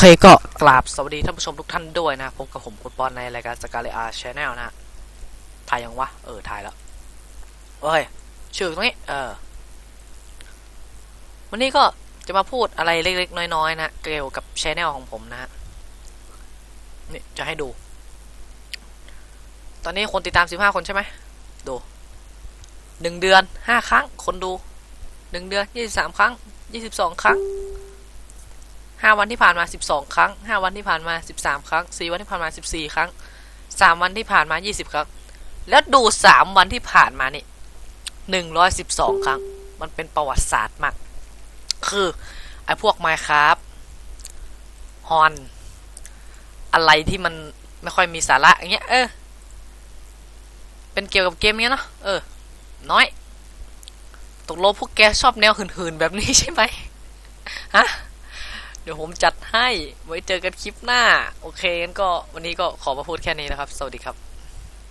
เคก็กราบสวัสดีท่านผู้ชมทุกท่านด้วยนะพบกับผมคุณปอนในรายการสกาเลอาร์ชแนลนะถ่ายยังวะ เออถ่ายแล้วโอ้ยชื่อตรงนี้ เออ วันนี้ก็จะมาพูดอะไรเล็กๆ น้อยๆ นะเกี่ยวกับชแนลของผมนะฮะนี่จะให้ดู ตอนนี้คนติดตาม15คนใช่ไหมดูหนึ่งเดือนห้าครั้ง คนดูหนึ่งเดือนยี่สิบสามครั้งยี่สิบสองครั้ง ห้าวันที่ผ่านมาสิบสองครั้งห้าวันที่ผ่านมาสิบสามครั้งสี่วันที่ผ่านมาสิบสี่ครั้งสามวันที่ผ่านมายี่สิบครั้ง แล้วดูสามวันที่ผ่านมานี่หนึ่งร้อยสิบสองครั้ง มันเป็นประวัติศาสตร์มาก คือไอ้พวกไมครับฮอน อะไรที่มันไม่ค่อยมีสาระอย่างเงี้ย เออ เป็นเกี่ยวกับเกมเงี้ยเนาะ เออ น้อย ตกลงพวกแกชอบแนวหื่นๆแบบนี้ใช่ไหมฮะ เดี๋ยวผมจัดให้ไว้เจอกันคลิปหน้า โอเคงั้นก็วันนี้ก็ขอมาพูดแค่นี้นะครับ สวัสดีครับ